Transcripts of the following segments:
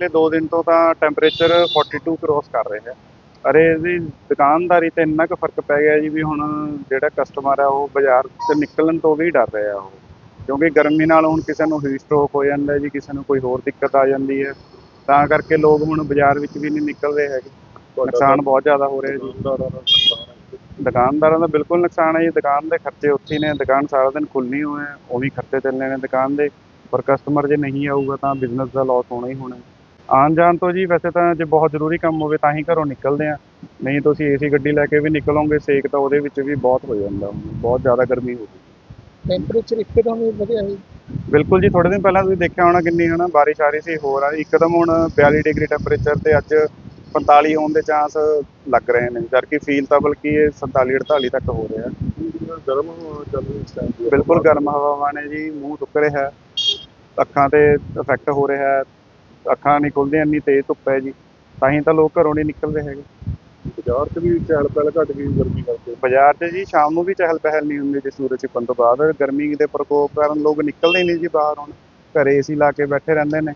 ਪਿਛਲੇ 2 ਦਿਨ ਤੋਂ ਤਾਂ ਟੈਂਪਰੇਚਰ 42 ਕ੍ਰੋਸ ਕਰ ਰਿਹਾ ਹੈ। ਅਰੇ ਇਹਦੀ ਦੁਕਾਨਦਾਰੀ ਤੇ ਇੰਨਾ ਕੁ ਫ਼ਰਕ ਪੈ ਗਿਆ ਜੀ ਵੀ ਹੁਣ ਜਿਹੜਾ ਕਸਟਮਰ ਆ, ਉਹ ਬਾਜ਼ਾਰ 'ਚ ਨਿਕਲਣ ਤੋਂ ਵੀ ਡਰ ਰਿਹਾ ਉਹ। ਕਿਉਂਕਿ ਗਰਮੀ ਨਾਲ ਹੁਣ ਕਿਸੇ ਨੂੰ ਹੀਟ ਸਟ੍ਰੋਕ ਹੋ ਜਾਂਦਾ ਜੀ, ਕਿਸੇ ਨੂੰ ਕੋਈ ਹੋਰ ਦਿੱਕਤ ਆ ਜਾਂਦੀ ਹੈ। ਤਾਂ ਕਰਕੇ ਲੋਕ ਹੁਣ ਬਾਜ਼ਾਰ ਵਿੱਚ ਵੀ ਨਹੀਂ ਨਿਕਲਦੇ ਹੈਗੇ। ਨੁਕਸਾਨ ਬਹੁਤ ਜ਼ਿਆਦਾ ਹੋ ਰਿਹਾ ਜੀ। ਦੁਕਾਨਦਾਰਾਂ ਦਾ ਬਿਲਕੁਲ ਨੁਕਸਾਨ ਹੈ ਜੀ। ਦੁਕਾਨ ਦੇ ਖਰਚੇ ਉੱਥੇ ਨੇ। ਦੁਕਾਨ ਸਾਰਾ ਦਿਨ ਖੁੱਲ੍ਹੀ ਹੋਏ ਉਹ ਵੀ ਖਰਚੇ ਚੱਲਣੇ ਨੇ ਦੁਕਾਨ ਦੇ। ਪਰ ਕਸਟਮਰ ਜੇ ਨਹੀਂ ਆਊਗਾ ਤਾਂ ਬਿਜ਼ਨਸ ਦਾ ਲਾਸ ਹੋਣਾ ਹੀ ਹੋਣਾ ਆਉਣ ਜਾਣ ਤੋਂ ਜੀ ਵੈਸੇ ਤਾਂ ਜੇ ਬਹੁਤ ਜ਼ਰੂਰੀ ਕੰਮ ਹੋਵੇ ਤਾਂ ਹੀ ਘਰੋਂ ਨਿਕਲਦੇ ਆ ਨਹੀਂ ਤੁਸੀਂ ਏਸੀ ਗੱਡੀ ਲੈ ਕੇ ਵੀ ਨਿਕਲੋਗੇ ਸੇਕ ਤਾਂ ਉਹਦੇ ਵਿੱਚ ਵੀ ਬਹੁਤ ਹੋ ਜਾਂਦਾ। ਬਹੁਤ ਜ਼ਿਆਦਾ ਗਰਮੀ ਹੋ ਗਈ। ਟੈਂਪਰੇਚਰ ਇੱਕਦਮ ਹੀ ਵਧਿਆ ਹੈ ਬਿਲਕੁਲ ਜੀ ਥੋੜੇ ਦਿਨ ਪਹਿਲਾਂ ਤੁਸੀਂ ਦੇਖਿਆ ਹੋਣਾ ਕਿੰਨੀ ਹਨਾ ਬਾਰਿਸ਼ ਆ ਰਹੀ ਸੀ ਹੋਰ ਆ ਇੱਕਦਮ ਹੁਣ 42 ਡਿਗਰੀ ਟੈਂਪਰੇਚਰ ਤੇ ਅੱਜ 45 ਹੋਣ ਦੇ ਚਾਂਸ ਲੱਗ ਰਹੇ ਨੇ। ਜਦਕਿ ਫੀਲ ਤਾਂ ਬਲਕਿ ਇਹ 47 48 ਤੱਕ ਹੋ ਰਿਹਾ। ਗਰਮ ਚੱਲ ਰਹੀ ਬਿਲਕੁਲ ਗਰਮ ਹਵਾਵਾਂ ਨੇ ਜੀ ਮੂੰਹ ਸੁੱਕ ਰਿਹਾ। ਹੈ, ਅੱਖਾਂ ਤੇ ਇਫੈਕਟ ਹੋ ਰਿਹਾ। ਹੈ ਅੱਖਾਂ ਨਹੀਂ ਖੁੱਲਦੀਆਂ ਇੰਨੀ ਤੇਜ਼ ਧੁੱਪ ਹੈ ਜੀ। ਤਾਂ ਹੀ ਤਾਂ ਲੋਕ ਘਰੋਂ ਨਹੀਂ ਨਿਕਲਦੇ ਹੈਗੇ। ਬਾਜ਼ਾਰ 'ਚ ਵੀ ਚਹਿਲ ਪਹਿਲ ਘਟ ਗਈ ਗਰਮੀ ਕਰਕੇ। ਬਾਜ਼ਾਰ 'ਚ ਜੀ ਸ਼ਾਮ ਨੂੰ ਵੀ ਚਹਿਲ ਪਹਿਲ ਨਹੀਂ ਹੁੰਦੀ ਜੀ ਸੂਰਜ ਛਿਪਣ ਤੋਂ ਬਾਅਦ। ਗਰਮੀ ਦੇ ਪ੍ਰਕੋਪ ਕਾਰਨ ਲੋਕ ਨਿਕਲਦੇ ਨਹੀਂ ਜੀ ਬਾਹਰ ਹੁਣ। ਘਰੇ ਏਸੀ ਲਾ ਕੇ ਬੈਠੇ ਰਹਿੰਦੇ ਨੇ।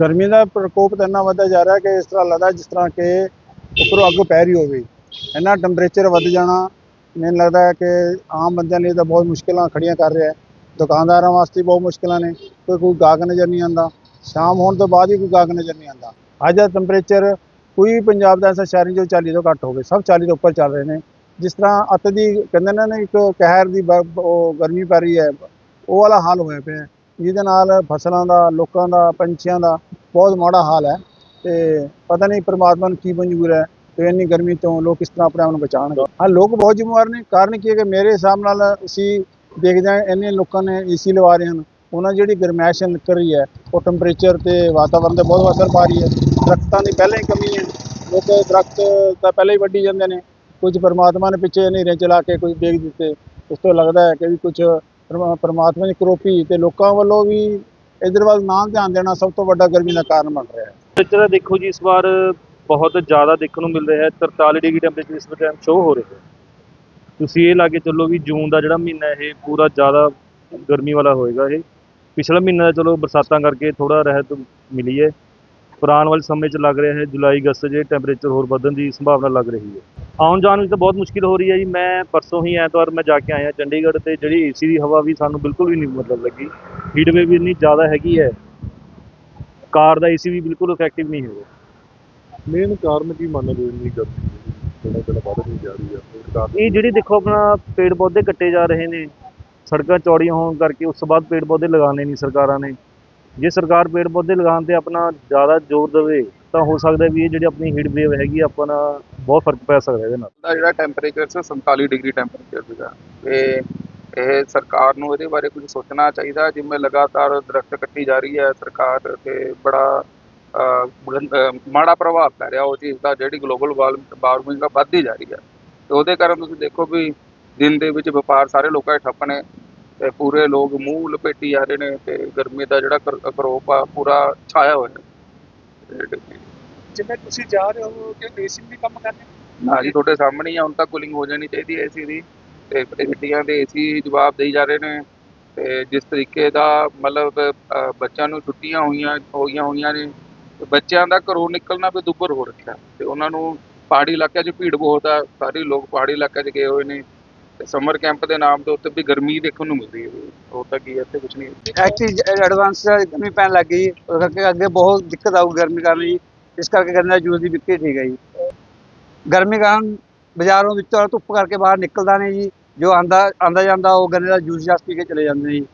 ਗਰਮੀ ਦਾ ਪ੍ਰਕੋਪ ਤਾਂ ਇੰਨਾ ਵੱਧਦਾ ਜਾ ਰਿਹਾ ਕਿ ਇਸ ਤਰ੍ਹਾਂ ਲੱਗਦਾ ਜਿਸ ਤਰ੍ਹਾਂ ਕਿ ਉੱਪਰੋਂ ਅੱਗ ਪੈ ਰਹੀ ਹੋਵੇ। ਇੰਨਾ ਟੈਂਪਰੇਚਰ ਵੱਧ ਜਾਣਾ ਮੈਨੂੰ ਲੱਗਦਾ ਹੈ ਕਿ ਆਮ ਬੰਦਿਆਂ ਲਈ ਤਾਂ ਬਹੁਤ ਮੁਸ਼ਕਿਲਾਂ ਖੜੀਆਂ ਕਰ ਰਿਹਾ ਹੈ। ਦੁਕਾਨਦਾਰਾਂ ਵਾਸਤੇ ਬਹੁਤ ਮੁਸ਼ਕਿਲਾਂ ਨੇ। ਕੋਈ ਕੋਈ ਗਾਹਕ ਨਜ਼ਰ ਨਹੀਂ ਆਉਂਦਾ। ਸ਼ਾਮ ਹੋਣ ਤੋਂ ਬਾਅਦ ਹੀ ਕੋਈ ਗਾਹਕ ਨਜ਼ਰ ਨਹੀਂ ਆਉਂਦਾ। ਅੱਜ ਦਾ ਟੈਂਪਰੇਚਰ ਕੋਈ ਵੀ ਪੰਜਾਬ ਦਾ ਐਸਾ ਸ਼ਹਿਰ ਨਹੀਂ ਜੋ 40 ਤੋਂ ਘੱਟ ਹੋਵੇ, ਸਭ 40 ਤੋਂ ਉੱਪਰ ਚੱਲ ਰਹੇ ਨੇ। ਜਿਸ ਤਰ੍ਹਾਂ ਅੱਤ ਦੀ ਕਹਿੰਦੇ ਨੇ ਇੱਕ ਕਹਿਰ ਦੀ ਬਰਫ਼ ਉਹ ਗਰਮੀ ਪੈ ਰਹੀ ਹੈ, ਉਹ ਵਾਲਾ ਹਾਲ ਹੋਇਆ ਪਿਆ ਜਿਹਦੇ ਨਾਲ ਫਸਲਾਂ ਦਾ, ਲੋਕਾਂ ਦਾ, ਪੰਛੀਆਂ ਦਾ ਬਹੁਤ ਮਾੜਾ ਹਾਲ ਹੈ ਤੇ ਪਤਾ ਨਹੀਂ ਪਰਮਾਤਮਾ ਨੂੰ ਕੀ ਮਨਜ਼ੂਰ ਹੈ ਤੇ ਇੰਨੀ ਗਰਮੀ ਤੋਂ ਲੋਕ ਕਿਸ ਤਰ੍ਹਾਂ ਆਪਣੇ ਆਪ ਨੂੰ ਬਚਾਉਣਗੇ। ਹਾਂ, ਲੋਕ ਬਹੁਤ ਜ਼ਿੰਮੇਵਾਰ ਨੇ। ਕਾਰਨ ਕੀ ਹੈ ਕਿ ਮੇਰੇ ਹਿਸਾਬ ਨਾਲ ਅਸੀਂ ਦੇਖਦੇ ਹਾਂ ਇੰਨੇ ਲੋਕਾਂ ਨੇ ਏਸੀ ਲਵਾ ਰਹੇ ਹਨ। ਉਹਨਾਂ ਜਿਹੜੀ ਗਰਮੈਸ਼ ਨਿਕਲ ਰਹੀ ਹੈ, ਉਹ ਟੈਂਪਰੇਚਰ ਤੇ ਵਾਤਾਵਰਣ ਤੇ ਬਹੁਤ ਅਸਰ ਪਾ ਰਹੀ ਹੈ। ਦਰਖਤਾਂ ਦੀ ਪਹਿਲਾਂ ਹੀ ਕਮੀ ਹੈ। ਲੋਕ ਦਰਖਤ ਤਾਂ ਪਹਿਲਾਂ ਹੀ ਵੱਢੀ ਜਾਂਦੇ ਨੇ। ਕੁਝ ਪਰਮਾਤਮਾ ਨੇ ਪਿੱਛੇ ਹਨੇਰੇ ਚਲਾ ਕੇ ਕੁਝ ਦੇਖ ਦਿੱਤੇ। ਉਸ ਤੋਂ ਲੱਗਦਾ ਹੈ ਕਿ ਵੀ ਕੁਝ ਪਰਮਾਤਮਾ ਦੀ ਕਰੋਪੀ ਤੇ ਲੋਕਾਂ ਵੱਲੋਂ ਵੀ ਇਧਰ ਵੱਲ ਨਾ ਧਿਆਨ ਦੇਣਾ ਸਭ ਤੋਂ ਵੱਡਾ ਗਰਮੀ ਦਾ ਕਾਰਨ ਬਣ ਰਿਹਾ ਹੈ। ਟੈਂਪਰੇਚਰ ਦੇਖੋ ਜੀ, ਇਸ ਵਾਰ ਬਹੁਤ ਜ਼ਿਆਦਾ ਦੇਖਣ ਨੂੰ ਮਿਲ ਰਿਹਾ ਹੈ। 43 ਡਿਗਰੀ ਟੈਂਪਰੇਚਰ ਇਸ ਟਾਈਮ ਸ਼ੋ ਹੋ ਰਿਹਾ ਹੈ। ਤੁਸੀਂ ਇਹ ਲਾ ਕੇ ਚੱਲੋ ਵੀ ਜੂਨ ਦਾ ਜਿਹੜਾ ਮਹੀਨਾ ਇਹ ਪੂਰਾ ਜ਼ਿਆਦਾ ਗਰਮੀ ਵਾਲਾ ਹੋਏਗਾ ਇਹ। ਪਿਛਲਾ ਮਹੀਨਾ ਤਾਂ ਚਲੋ ਬਰਸਾਤਾਂ ਕਰਕੇ ਥੋੜਾ ਰਹਿਤ ਮਿਲੀ ਹੈ। ਪਰ ਆਉਣ ਵਾਲੇ ਸਮੇਂ 'ਚ ਲੱਗ ਰਿਹਾ ਹੈ ਜੁਲਾਈ ਅਗਸਤ 'ਚ ਟੈਂਪਰੇਚਰ ਹੋਰ ਵਧਣ ਦੀ ਸੰਭਾਵਨਾ ਲੱਗ ਰਹੀ ਹੈ। ਆਉਣ ਜਾਣ ਵਿੱਚ ਤਾਂ ਬਹੁਤ ਮੁਸ਼ਕਿਲ ਹੋ ਰਹੀ ਹੈ ਜੀ। ਮੈਂ ਪਰਸੋਂ ਹੀ ਐਤਵਾਰ ਮੈਂ ਜਾ ਕੇ ਆਇਆ ਚੰਡੀਗੜ੍ਹ ਤੇ ਜਿਹੜੀ ਏਸੀ ਦੀ ਹਵਾ ਵੀ ਸਾਨੂੰ ਬਿਲਕੁਲ ਵੀ ਨਹੀਂ ਮਤਲਬ ਲੱਗੀ। ਹੀਟ ਵੇਵ ਵੀ ਇੰਨੀ ਜ਼ਿਆਦਾ ਹੈਗੀ ਹੈ। ਕਾਰ ਦਾ ਏਸੀ ਵੀ ਬਿਲਕੁਲ ਇਫੈਕਟਿਵ ਨਹੀਂ ਹੈਗਾ। ਮੇਨ ਕਾਰਨ ਕੀ ਮੰਨਦੇ ਹੋ ਇੰਨੀ ਗਰਮੀ? ਜਿਹੜਾ ਜਿਹੜਾ ਵੱਧਦੀ ਜਾ ਰਹੀ ਹੈ ਇਹ ਜਿਹੜੀ ਦੇਖੋ ਆਪਣਾ ਪੇੜ ਪੌਦੇ ਕੱਟੇ ਜਾ ਰਹੇ ਨੇ ਸੜਕਾਂ ਚੌੜੀਆਂ ਹੋਣ ਕਰਕੇ ਉਸ ਤੋਂ ਬਾਅਦ ਪੇੜ ਪੌਦੇ ਲਗਾਉਣੇ ਨਹੀਂ ਸਰਕਾਰਾਂ ਨੇ। ਜੇ ਸਰਕਾਰ ਪੇੜ ਪੌਦੇ ਲਗਾਉਣ ਤੇ ਆਪਣਾ ਜ਼ਿਆਦਾ ਜ਼ੋਰ ਦੇਵੇ, ਤਾਂ ਹੋ ਸਕਦਾ ਵੀ ਇਹ ਜਿਹੜੀ ਆਪਣੀ ਹੀਟ ਵੇਵ ਹੈਗੀ ਆਪਾਂ ਆਪਣਾ ਬਹੁਤ ਫ਼ਰਕ ਪੈ ਸਕਦਾ ਇਹਦੇ ਨਾਲ। ਜਿਹੜਾ ਟੈਂਪਰੇਚਰ ਸੀ 47 ਡਿਗਰੀ ਟੈਂਪਰੇਚਰ ਸੀਗਾ। ਤੇ ਇਹ ਸਰਕਾਰ ਨੂੰ ਇਹਦੇ ਬਾਰੇ ਕੁਝ ਸੋਚਣਾ ਚਾਹੀਦਾ, ਜਿਵੇਂ ਲਗਾਤਾਰ ਦਰਖਤ ਕੱਟੀ ਜਾ ਰਹੀ ਹੈ ਸਰਕਾਰ ਤੇ ਬੜਾ ਮਾੜਾ ਪ੍ਰਭਾਵ ਪੈ ਰਿਹਾ ਉਹ ਚੀਜ਼ ਦਾ, ਜਿਹੜੀ ਗਲੋਬਲ ਵਾਰਮਿੰਗ ਆ, ਵੱਧਦੀ ਜਾ ਰਹੀ ਹੈ। ਤੇ ਉਹਦੇ ਕਾਰਨ ਤੁਸੀਂ ਦੇਖੋ ਵੀ ਦਿਨ ਦੇ ਵਿੱਚ ਵਪਾਰ ਸਾਰੇ ਲੋਕਾਂ ਦੇ ਠੱਪ ਨੇ। ਤੇ ਪੂਰੇ ਲੋਕ ਮੂੰਹ ਲਪੇਟੀ ਜਾ ਰਹੇ ਨੇ ਤੇ ਗਰਮੀ ਦਾ ਜਿਹੜਾ ਕਰ- ਕਰੋਪ ਆ ਪੂਰਾ ਛਾਇਆ ਹੋਇਆ ਜਿਵੇਂ ਤੁਸੀਂ ਜਾ ਰਹੇ ਹੋ ਕਿ ਏਸੀ ਵੀ ਕੰਮ ਕਰਨੇ ਨਾ ਜੀ ਤੁਹਾਡੇ ਸਾਹਮਣੇ ਆ ਹੁਣ ਤਾਂ ਕੂਲਿੰਗ ਹੋ ਜਾਣੀ ਚਾਹੀਦੀ ਹੈ ਏਸੀ ਦੀ। ਤੇ ਗੱਡੀਆਂ ਦੇ ਏਸੀ ਜਵਾਬ ਦੇਈ ਜਾ ਰਹੇ ਨੇ। ਤੇ ਜਿਸ ਤਰੀਕੇ ਦਾ ਮਤਲਬ ਬੱਚਿਆਂ ਨੂੰ ਛੁੱਟੀਆਂ ਹੋਈਆਂ ਹੋਈਆਂ ਹੋਈਆਂ ਨੇ ਤੇ ਬੱਚਿਆਂ ਦਾ ਘਰੋਂ ਨਿਕਲਣਾ ਵੀ ਦੁੱਭਰ ਹੋ ਰੱਖਿਆ। ਤੇ ਉਹਨਾਂ ਨੂੰ ਪਹਾੜੀ ਇਲਾਕਿਆਂ 'ਚ ਭੀੜ ਬਹੁਤ ਆ। ਸਾਰੇ ਲੋਕ ਪਹਾੜੀ ਇਲਾਕਿਆਂ 'ਚ ਗਏ ਹੋਏ ਨੇ। ਤੇ ਸਮਰ ਕੈਂਪ ਦੇ ਨਾਮ ਦੇ ਉੱਤੇ ਵੀ ਗਰਮੀ ਦੇਖਣ ਨੂੰ ਮਿਲਦੀ ਹੈ। ਹੋਰ ਤਾਂ ਕੀ ਹੈ, ਇੱਥੇ ਕੁਝ ਨਹੀਂ ਐਕਚੁਅਲੀ ਐਡਵਾਂਸ ਗਰਮੀ ਪੈਣ ਲੱਗ ਗਈ ਉਹ ਕਰਕੇ ਅੱਗੇ ਬਹੁਤ ਦਿੱਕਤ ਆਊ ਗਰਮੀ ਕਾਰਨ ਜੀ। ਇਸ ਕਰਕੇ ਗੰਨੇ ਦਾ ਜੂਸ ਦੀ ਵਿਕਰੀ ਠੀਕ ਹੈ ਜੀ। ਗਰਮੀ ਕਾਰਨ ਬਾਜ਼ਾਰੋਂ ਵਿੱਚੋਂ ਧੁੱਪ ਕਰਕੇ ਬਾਹਰ ਨਿਕਲਦਾ ਨਹੀਂ ਜੀ। ਜੋ ਆਂਦਾ ਆਂਦਾ ਜਾਂਦਾ ਉਹ ਗੰਨੇ ਦਾ ਜੂਸ ਜਾਸ ਪੀ ਕੇ ਚਲੇ ਜਾਂਦੇ ਨੇ ਜੀ।